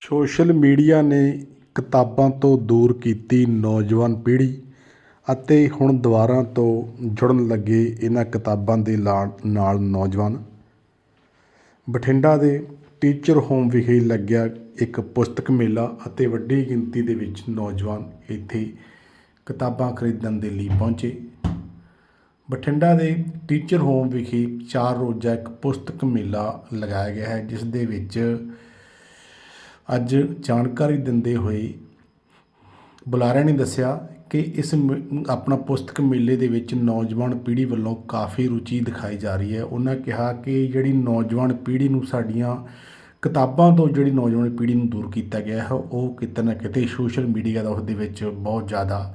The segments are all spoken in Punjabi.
ਸੋਸ਼ਲ ਮੀਡੀਆ ਨੇ ਕਿਤਾਬਾਂ ਤੋਂ ਦੂਰ ਕੀਤੀ ਨੌਜਵਾਨ ਪੀੜ੍ਹੀ ਅਤੇ ਹੁਣ ਦੁਬਾਰਾ ਤੋਂ ਜੁੜਨ ਲੱਗੇ ਇਹਨਾਂ ਕਿਤਾਬਾਂ ਦੇ ਲਾਣ ਨਾਲ ਨੌਜਵਾਨ। ਬਠਿੰਡਾ ਦੇ ਟੀਚਰ ਹੋਮ ਵਿਖੇ ਲੱਗਿਆ ਇੱਕ ਪੁਸਤਕ ਮੇਲਾ ਅਤੇ ਵੱਡੀ ਗਿਣਤੀ ਦੇ ਵਿੱਚ ਨੌਜਵਾਨ ਇੱਥੇ ਕਿਤਾਬਾਂ ਖਰੀਦਣ ਦੇ ਲਈ ਪਹੁੰਚੇ। ਬਠਿੰਡਾ ਦੇ ਟੀਚਰ ਹੋਮ ਵਿਖੇ ਚਾਰ ਰੋਜ਼ਾ ਇੱਕ ਪੁਸਤਕ ਮੇਲਾ ਲਗਾਇਆ ਗਿਆ ਹੈ, ਜਿਸ ਦੇ ਵਿੱਚ ਅੱਜ ਜਾਣਕਾਰੀ ਦਿੰਦੇ ਹੋਏ ਬੁਲਾਰਿਆਂ ਨੇ ਦੱਸਿਆ ਕਿ ਇਸ ਮ- ਆਪਣਾ ਪੁਸਤਕ ਮੇਲੇ ਦੇ ਵਿੱਚ ਨੌਜਵਾਨ ਪੀੜ੍ਹੀ ਵੱਲੋਂ ਕਾਫੀ ਰੁਚੀ ਦਿਖਾਈ ਜਾ ਰਹੀ ਹੈ। ਉਹਨਾਂ ਕਿਹਾ ਕਿ ਜਿਹੜੀ ਨੌਜਵਾਨ ਪੀੜ੍ਹੀ ਨੂੰ ਸਾਡੀਆਂ ਕਿਤਾਬਾਂ ਤੋਂ ਜਿਹੜੀ ਨੌਜਵਾਨ ਪੀੜ੍ਹੀ ਨੂੰ ਦੂਰ ਕੀਤਾ ਗਿਆ ਹੈ, ਉਹ ਕਿਤੇ ਨਾ ਕਿਤੇ ਸੋਸ਼ਲ ਮੀਡੀਆ ਦਾ ਉਸ ਦੇ ਵਿੱਚ ਬਹੁਤ ਜ਼ਿਆਦਾ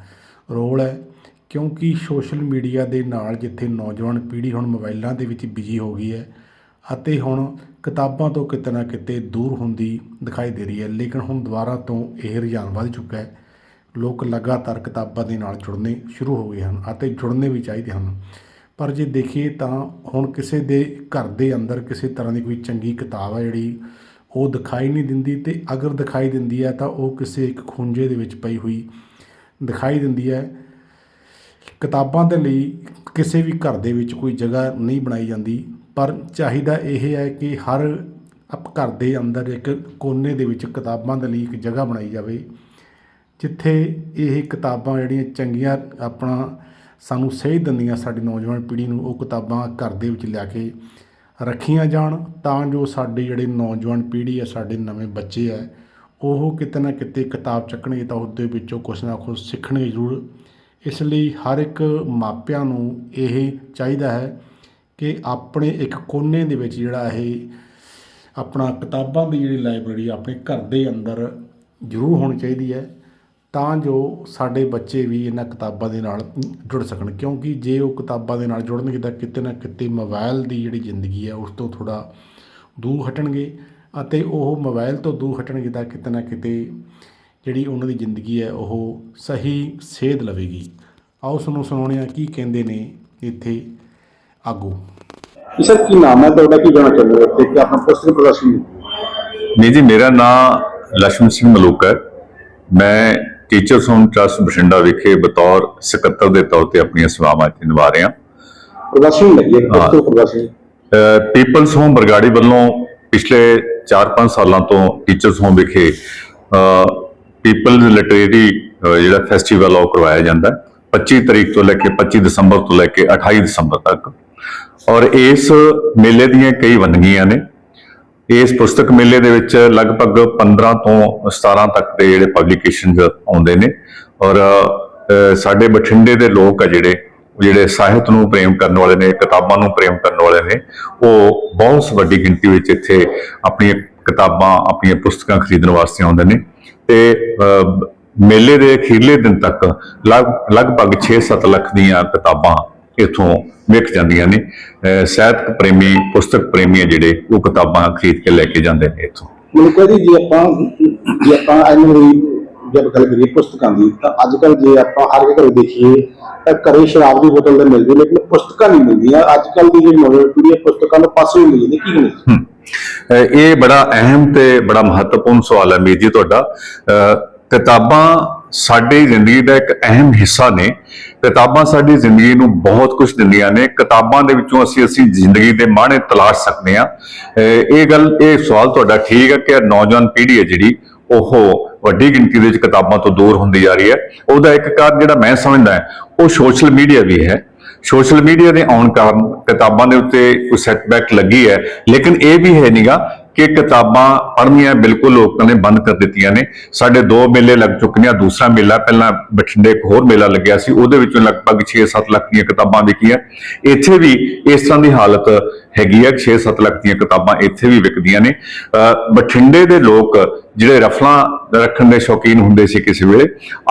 ਰੋਲ ਹੈ, ਕਿਉਂਕਿ ਸੋਸ਼ਲ ਮੀਡੀਆ ਦੇ ਨਾਲ ਜਿੱਥੇ ਨੌਜਵਾਨ ਪੀੜ੍ਹੀ ਹੁਣ ਮੋਬਾਈਲਾਂ ਦੇ ਵਿੱਚ ਬਿਜ਼ੀ ਹੋ ਗਈ ਹੈ ਅਤੇ ਹੁਣ ਕਿਤਾਬਾਂ ਤੋਂ ਕਿਤੇ ਨਾ ਕਿਤੇ ਦੂਰ ਹੁੰਦੀ ਦਿਖਾਈ ਦੇ ਰਹੀ ਹੈ। ਲੇਕਿਨ ਹੁਣ ਦੁਬਾਰਾ ਤੋਂ ਇਹ ਰੁਝਾਨ ਵੱਧ ਚੁੱਕਾ ਹੈ। ਲੋਕ ਲਗਾਤਾਰ ਕਿਤਾਬਾਂ ਦੇ ਨਾਲ ਜੁੜਨੇ ਸ਼ੁਰੂ ਹੋ ਗਏ ਹਨ ਅਤੇ ਜੁੜਨੇ ਵੀ ਚਾਹੀਦੇ ਹਨ। ਪਰ ਜੇ ਦੇਖੀਏ ਤਾਂ ਹੁਣ ਕਿਸੇ ਦੇ ਘਰ ਦੇ ਅੰਦਰ ਕਿਸੇ ਤਰ੍ਹਾਂ ਦੀ ਕੋਈ ਚੰਗੀ ਕਿਤਾਬ ਹੈ ਜਿਹੜੀ ਉਹ ਦਿਖਾਈ ਨਹੀਂ ਦਿੰਦੀ ਤੇ ਅਗਰ ਦਿਖਾਈ ਦਿੰਦੀ ਹੈ ਤਾਂ ਉਹ ਕਿਸੇ ਇੱਕ ਖੁੰਝੇ ਦੇ ਵਿੱਚ ਪਈ ਹੋਈ ਦਿਖਾਈ ਦਿੰਦੀ ਹੈ। ਕਿਤਾਬਾਂ ਦੇ ਲਈ ਕਿਸੇ ਵੀ ਘਰ ਦੇ ਵਿੱਚ ਕੋਈ ਜਗ੍ਹਾ ਨਹੀਂ ਬਣਾਈ ਜਾਂਦੀ। ਪਰ ਚਾਹੀਦਾ ਇਹ ਹੈ ਕਿ ਹਰ ਅਪ ਘਰ ਦੇ ਅੰਦਰ ਇੱਕ ਕੋਨੇ ਦੇ ਵਿੱਚ ਕਿਤਾਬਾਂ ਦੇ ਲਈ ਇੱਕ ਜਗ੍ਹਾ ਬਣਾਈ ਜਾਵੇ, ਜਿੱਥੇ ਇਹ ਕਿਤਾਬਾਂ ਜਿਹੜੀਆਂ ਚੰਗੀਆਂ ਆਪਣਾ ਸਾਨੂੰ ਸੇਧ ਦਿੰਦੀਆਂ ਸਾਡੀ ਨੌਜਵਾਨ ਪੀੜ੍ਹੀ ਨੂੰ, ਉਹ ਕਿਤਾਬਾਂ ਘਰ ਦੇ ਵਿੱਚ ਲਿਆ ਕੇ ਰੱਖੀਆਂ ਜਾਣ ਤਾਂ ਜੋ ਸਾਡੇ ਜਿਹੜੇ ਨੌਜਵਾਨ ਪੀੜ੍ਹੀ ਹੈ, ਸਾਡੇ ਨਵੇਂ ਬੱਚੇ ਹੈ, ਉਹ ਕਿਤੇ ਨਾ ਕਿਤੇ ਕਿਤਾਬ ਚੱਕਣਗੇ ਤਾਂ ਉਹਦੇ ਵਿੱਚੋਂ ਕੁਛ ਨਾ ਕੁਛ ਸਿੱਖਣਗੇ ਜ਼ਰੂਰ। ਇਸ ਲਈ ਹਰ ਇੱਕ ਮਾਪਿਆਂ ਨੂੰ ਇਹ ਚਾਹੀਦਾ ਹੈ ਕਿ ਆਪਣੇ ਇੱਕ ਕੋਨੇ ਦੇ ਵਿੱਚ ਜਿਹੜਾ ਇਹ ਆਪਣਾ ਕਿਤਾਬਾਂ ਦੀ ਜਿਹੜੀ ਲਾਇਬ੍ਰੇਰੀ ਆਪਣੇ ਘਰ ਦੇ ਅੰਦਰ ਜ਼ਰੂਰ ਹੋਣੀ ਚਾਹੀਦੀ ਹੈ, ਤਾਂ ਜੋ ਸਾਡੇ ਬੱਚੇ ਵੀ ਇਹਨਾਂ ਕਿਤਾਬਾਂ ਦੇ ਨਾਲ ਜੁੜ ਸਕਣ। ਕਿਉਂਕਿ ਜੇ ਉਹ ਕਿਤਾਬਾਂ ਦੇ ਨਾਲ ਜੁੜਨਗੇ ਤਾਂ ਕਿਤੇ ਨਾ ਕਿਤੇ ਮੋਬਾਈਲ ਦੀ ਜਿਹੜੀ ਜ਼ਿੰਦਗੀ ਹੈ, ਉਸ ਤੋਂ ਥੋੜਾ ਦੂਰ ਹਟਣਗੇ ਅਤੇ ਉਹ ਮੋਬਾਈਲ ਤੋਂ ਦੂਰ ਹਟਣਗੇ ਤਾਂ ਕਿਤੇ ਨਾ ਕਿਤੇ ਜਿਹੜੀ ਉਹਨਾਂ ਦੀ ਜ਼ਿੰਦਗੀ ਹੈ, ਉਹ ਸਹੀ ਸੇਧ ਲਵੇਗੀ। ਆਓ ਤੁਹਾਨੂੰ ਸੁਣਾਉਂਦੇ ਹਾਂ ਕੀ ਕਹਿੰਦੇ ਨੇ ਇੱਥੇ ਆਗੂ। ਸਰ ਕੀ ਨਾਮ ਹੈ ਤੁਹਾਡਾ? ਕੀ ਕਹਿਣਾ ਚਾਹੁੰਦੇ ਹੋ? ਤੇ ਕਿ ਆਪਣਾ ਪੁਸਤਕ ਪ੍ਰਦਰਸ਼ਨ ਨਹੀਂ ਜੀ ਮੇਰਾ ਨਾਮ ਲక్ష్ਮਣ ਸਿੰਘ ਮਲੂਕ ਹੈ। ਮੈਂ ਟੀਚਰਸ ਹੋਮ ਟਰਸਟ ਬਠਿੰਡਾ ਵਿਖੇ ਬਤੌਰ ਸਕੱਤਰ ਦੇ ਤੌਰ ਤੇ ਆਪਣੀਆਂ ਸੇਵਾਵਾਂ ਇੱਥੇ ਨਿਭਾ ਰਿਹਾ। ਪ੍ਰਦਰਸ਼ਨ ਲੱਗੀ ਪ੍ਰਦਰਸ਼ਨ ਪੀਪਲਸ ਹੋਮ ਬਰਗਾੜੀ ਵੱਲੋਂ ਪਿਛਲੇ 4-5 ਸਾਲਾਂ ਤੋਂ ਟੀਚਰਸ ਹੋਮ ਵਿਖੇ ਪੀਪਲਸ ਲਿਟਰੇਰੀ ਜਿਹੜਾ ਫੈਸਟੀਵਲ ਉਹ ਕਰਵਾਇਆ ਜਾਂਦਾ ਹੈ। 25 ਤਰੀਕ ਤੋਂ ਲੈ ਕੇ 25 ਦਸੰਬਰ ਤੋਂ ਲੈ ਕੇ 28 ਦਸੰਬਰ ਤੱਕ। ਔਰ ਇਸ ਮੇਲੇ ਦੀਆਂ ਕਈ ਵੰਨਗੀਆਂ ਨੇ। ਇਸ ਪੁਸਤਕ ਮੇਲੇ ਦੇ ਵਿੱਚ ਲਗਭਗ 15 ਤੋਂ 17 ਤੱਕ ਦੇ ਜਿਹੜੇ ਪਬਲੀਕੇਸ਼ਨਸ ਆਉਂਦੇ ਨੇ। ਔਰ ਸਾਡੇ ਬਠਿੰਡੇ ਦੇ ਲੋਕ ਆ ਜਿਹੜੇ ਜਿਹੜੇ ਸਾਹਿਤ ਨੂੰ ਪ੍ਰੇਮ ਕਰਨ ਵਾਲੇ ਨੇ, ਕਿਤਾਬਾਂ ਨੂੰ ਪ੍ਰੇਮ ਕਰਨ ਵਾਲੇ ਨੇ, ਉਹ ਬਹੁਤ ਵੱਡੀ ਗਿਣਤੀ ਵਿੱਚ ਇੱਥੇ ਆਪਣੀਆਂ ਕਿਤਾਬਾਂ, ਆਪਣੀਆਂ ਪੁਸਤਕਾਂ ਖਰੀਦਣ ਵਾਸਤੇ ਆਉਂਦੇ ਨੇ। ਤੇ ਮੇਲੇ ਦੇ ਅਖੀਰਲੇ ਦਿਨ ਤੱਕ ਲਗਭਗ 6-7 ਲੱਖ ਦੀਆਂ ਕਿਤਾਬਾਂ ਇੱਥੋਂ ਵਿਕ ਜਾਂਦੀਆਂ ਨੇ। ਸਾਹਿਤਕ ਪ੍ਰੇਮੀ ਪੁਸਤਕ ਪ੍ਰੇਮੀ ਜਿਹੜੇ ਉਹ ਕਿਤਾਬਾਂ ਖਰੀਦ ਕੇ ਲੈ ਕੇ ਜਾਂਦੇ ਨੇ ਇੱਥੋਂ। ਮੈਨੂੰ ਕਹਿੰਦੀ ਜੇ ਆਪਾਂ ਜੇ ਆਪਾਂ ਐਨੂਅਲੀ ਜਦ ਗੱਲ ਕਰੀਏ ਪੁਸਤਕਾਂ ਦੀ ਤਾਂ ਅੱਜ ਕੱਲ ਜੇ ਆਪਾਂ ਹਰ ਇੱਕ ਘਰੇ ਦੇਖੀਏ ਤਾਂ ਘਰੇ ਸ਼ਰਾਬ ਦੀ ਬੋਤਲ ਤਾਂ ਮਿਲਦੀ ਲੇਕਿਨ ਪੁਸਤਕਾਂ ਨਹੀਂ ਮਿਲਦੀਆਂ। ਅੱਜ ਕੱਲ ਦੀ ਜਿਹੜੀ ਨੌਜਵਾਨ ਪੀੜ੍ਹੀ ਪੁਸਤਕਾਂ ਨੂੰ ਪਾਸੇ ਹੀ ਨਹੀਂ ਜਾਂਦੀ ਕੀ ਅਹ ਇਹ ਬੜਾ ਅਹਿਮ ਤੇ ਬੜਾ ਮਹੱਤਵਪੂਰਨ ਸਵਾਲ ਹੈ ਮੀਰ ਜੀ ਤੁਹਾਡਾ। ਕਿਤਾਬਾਂ ਸਾਡੀ ਜ਼ਿੰਦਗੀ ਦਾ ਇੱਕ ਅਹਿਮ ਹਿੱਸਾ ਨੇ। ਕਿਤਾਬਾਂ ਸਾਡੀ ਜ਼ਿੰਦਗੀ ਨੂੰ ਬਹੁਤ ਕੁਝ ਦਿੰਦੀਆਂ ਨੇ। ਕਿਤਾਬਾਂ ਦੇ ਵਿੱਚੋਂ ਅਸੀਂ ਅਸੀਂ ਜ਼ਿੰਦਗੀ ਦੇ ਮਾਣੇ ਤਲਾਸ਼ ਸਕਦੇ ਹਾਂ। ਇਹ ਗੱਲ, ਇਹ ਸਵਾਲ ਤੁਹਾਡਾ ਠੀਕ ਹੈ ਕਿ ਨੌਜਵਾਨ ਪੀੜ੍ਹੀ ਹੈ ਜਿਹੜੀ, ਉਹ ਵੱਡੀ ਗਿਣਤੀ ਦੇ ਵਿੱਚ ਕਿਤਾਬਾਂ ਤੋਂ ਦੂਰ ਹੁੰਦੀ ਜਾ ਰਹੀ ਹੈ। ਉਹਦਾ ਇੱਕ ਕਾਰਨ ਜਿਹੜਾ ਮੈਂ ਸਮਝਦਾ ਹੈ, ਉਹ ਸੋਸ਼ਲ ਮੀਡੀਆ ਵੀ ਹੈ। ਸੋਸ਼ਲ ਮੀਡੀਆ ਦੇ ਆਉਣ ਕਾਰਨ ਕਿਤਾਬਾਂ ਦੇ ਉੱਤੇ ਕੋਈ ਸੈਟਬੈਕ ਲੱਗੀ ਹੈ। ਲੇਕਿਨ ਇਹ ਵੀ ਹੈ ਨੀਗਾ ਕਿ ਕਿਤਾਬਾਂ ਪੜ੍ਹਨੀਆਂ ਬਿਲਕੁਲ ਲੋਕਾਂ ਨੇ ਬੰਦ ਕਰ ਦਿੱਤੀਆਂ ਨੇ। ਸਾਡੇ ਦੋ ਮੇਲੇ ਲੱਗ ਚੁੱਕੇ ਨੇ ਦੂਸਰਾ ਮੇਲਾ, ਪਹਿਲਾਂ ਬਠਿੰਡੇ ਇੱਕ ਹੋਰ ਮੇਲਾ ਲੱਗਿਆ ਸੀ, ਉਹਦੇ ਵਿੱਚੋਂ ਲਗਭਗ 6-7 ਲੱਖ ਦੀਆਂ ਕਿਤਾਬਾਂ ਵਿਕੀਆਂ। ਇੱਥੇ ਵੀ ਇਸ ਤਰ੍ਹਾਂ ਦੀ ਹਾਲਤ ਹੈਗੀ ਹੈ 6-7 ਲੱਖ ਦੀਆਂ ਕਿਤਾਬਾਂ ਇੱਥੇ ਵੀ ਵਿਕਦੀਆਂ ਨੇ। ਅਹ ਬਠਿੰਡੇ ਦੇ ਲੋਕ ਜਿਹੜੇ ਰਫਲਾਂ ਰੱਖਣ ਦੇ ਸ਼ੌਕੀਨ ਹੁੰਦੇ ਸੀ ਕਿਸੇ ਵੇਲੇ,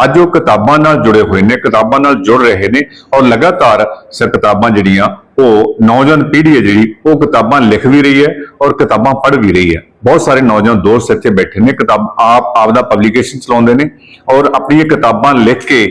ਅੱਜ ਉਹ ਕਿਤਾਬਾਂ ਨਾਲ ਜੁੜੇ ਹੋਏ ਨੇ, ਕਿਤਾਬਾਂ ਨਾਲ ਜੁੜ ਰਹੇ ਨੇ ਔਰ ਲਗਾਤਾਰ ਸਰ ਕਿਤਾਬਾਂ ਜਿਹੜੀਆਂ, ਉਹ ਨੌਜਵਾਨ ਪੀੜ੍ਹੀ ਹੈ ਜਿਹੜੀ, ਉਹ ਕਿਤਾਬਾਂ ਲਿਖ ਵੀ ਰਹੀ ਹੈ ਔਰ ਕਿਤਾਬਾਂ ਪੜ੍ਹ ਵੀ ਰਹੀ ਹੈ। ਬਹੁਤ ਸਾਰੇ ਨੌਜਵਾਨ ਦੋਸਤ ਇੱਥੇ ਬੈਠੇ ਨੇ, ਕਿਤਾਬ ਆਪ, ਆਪਦਾ ਪਬਲੀਕੇਸ਼ਨ ਚਲਾਉਂਦੇ ਨੇ ਔਰ ਆਪਣੀਆਂ ਕਿਤਾਬਾਂ ਲਿਖ ਕੇ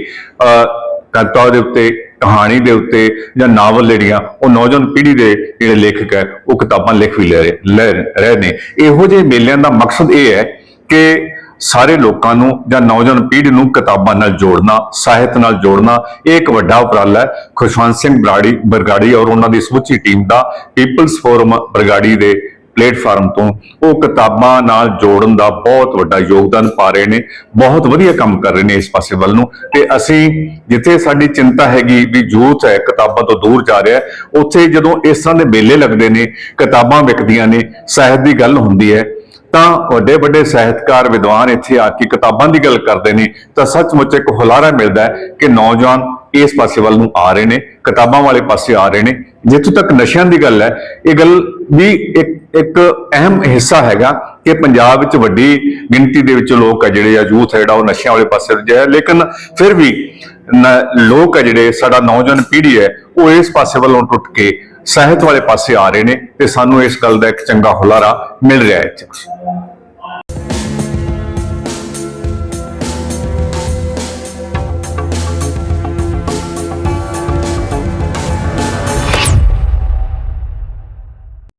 ਕਵਿਤਾ ਦੇ ਉੱਤੇ, ਕਹਾਣੀ ਦੇ ਉੱਤੇ ਜਾਂ ਨਾਵਲ ਜਿਹੜੀਆਂ, ਉਹ ਨੌਜਵਾਨ ਪੀੜ੍ਹੀ ਦੇ ਜਿਹੜੇ ਲੇਖਕ ਹੈ, ਉਹ ਕਿਤਾਬਾਂ ਲਿਖ ਵੀ ਲੈ ਰਹੇ ਲੈ ਰਹੇ ਨੇ। ਇਹੋ ਜਿਹੇ ਮੇਲਿਆਂ ਦਾ ਮਕਸਦ ਇਹ ਹੈ ਕਿ ਸਾਰੇ ਲੋਕਾਂ ਨੂੰ ਜਾਂ ਨੌਜਵਾਨ ਪੀੜ੍ਹੀ ਨੂੰ ਕਿਤਾਬਾਂ ਨਾਲ ਜੋੜਨਾ, ਸਾਹਿਤ ਨਾਲ ਜੋੜਨਾ, ਇਹ ਇੱਕ ਵੱਡਾ ਉਪਰਾਲਾ ਹੈ। ਖੁਸ਼ਵੰਤ ਸਿੰਘ ਬਰਾੜੀ ਬਰਗਾੜੀ ਔਰ ਉਹਨਾਂ ਦੀ ਸਮੁੱਚੀ ਟੀਮ ਦਾ ਪੀਪਲਸ ਫੋਰਮ ਬਰਗਾੜੀ ਦੇ ਪਲੇਟਫਾਰਮ ਤੋਂ ਉਹ ਕਿਤਾਬਾਂ ਨਾਲ ਜੋੜਨ ਦਾ ਬਹੁਤ ਵੱਡਾ ਯੋਗਦਾਨ ਪਾ ਰਹੇ ਨੇ, ਬਹੁਤ ਵਧੀਆ ਕੰਮ ਕਰ ਰਹੇ ਨੇ ਇਸ ਪਾਸੇ ਵੱਲ ਨੂੰ। ਤੇ ਅਸੀਂ ਜਿੱਥੇ ਸਾਡੀ ਚਿੰਤਾ ਹੈਗੀ ਵੀ ਯੂਥ ਹੈ, ਕਿਤਾਬਾਂ ਤੋਂ ਦੂਰ ਜਾ ਰਿਹਾ ਉੱਥੇ ਜਦੋਂ ਇਸ ਤਰ੍ਹਾਂ ਦੇ ਮੇਲੇ ਲੱਗਦੇ ਨੇ, ਕਿਤਾਬਾਂ ਵਿਕਦੀਆਂ ਨੇ, ਸਾਹਿਤ ਦੀ ਗੱਲ ਹੁੰਦੀ ਹੈ ਤਾਂ ਵੱਡੇ ਵੱਡੇ ਸਾਹਿਤਕਾਰ, ਵਿਦਵਾਨ ਇੱਥੇ ਆ ਕੇ ਕਿਤਾਬਾਂ ਦੀ ਗੱਲ ਕਰਦੇ ਨੇ। ਤਾਂ ਸੱਚਮੁੱਚ ਇੱਕ ਹੁਲਾਰਾ ਮਿਲਦਾ ਹੈ ਕਿ ਨੌਜਵਾਨ ਇਸ ਪਾਸੇ ਵੱਲ ਨੂੰ ਆ ਰਹੇ ਨੇ, ਕਿਤਾਬਾਂ ਵਾਲੇ ਪਾਸੇ ਆ ਰਹੇ ਨੇ। ਜਿੱਥੋਂ ਤੱਕ ਨਸ਼ਿਆਂ ਦੀ ਗੱਲ ਹੈ, ਇਹ ਗੱਲ ਵੀ ਇੱਕ ਇੱਕ ਅਹਿਮ ਹਿੱਸਾ ਹੈਗਾ ਕਿ ਪੰਜਾਬ ਵਿੱਚ ਵੱਡੀ ਗਿਣਤੀ ਦੇ ਵਿੱਚ ਲੋਕ ਆ ਜਿਹੜੇ ਆ ਯੂਥ ਹੈ ਜਿਹੜਾ ਉਹ ਨਸ਼ਿਆਂ ਵਾਲੇ ਪਾਸੇ ਰੁਝਿਆ ਲੇਕਿਨ ਫਿਰ ਵੀ ਨ- ਲੋਕ ਆ ਜਿਹੜੇ, ਸਾਡਾ ਨੌਜਵਾਨ ਪੀੜ੍ਹੀ ਹੈ, ਉਹ ਇਸ ਪਾਸੇ ਵੱਲੋਂ ਟੁੱਟ ਕੇ ਸਾਹਿਤ ਵਾਲੇ ਪਾਸੇ ਆ ਰਹੇ ਨੇ ਤੇ ਸਾਨੂੰ ਇਸ ਗੱਲ ਦਾ ਇੱਕ ਚੰਗਾ ਹੁਲਾਰਾ ਮਿਲ ਰਿਹਾ ਹੈ ਇੱਥੇ।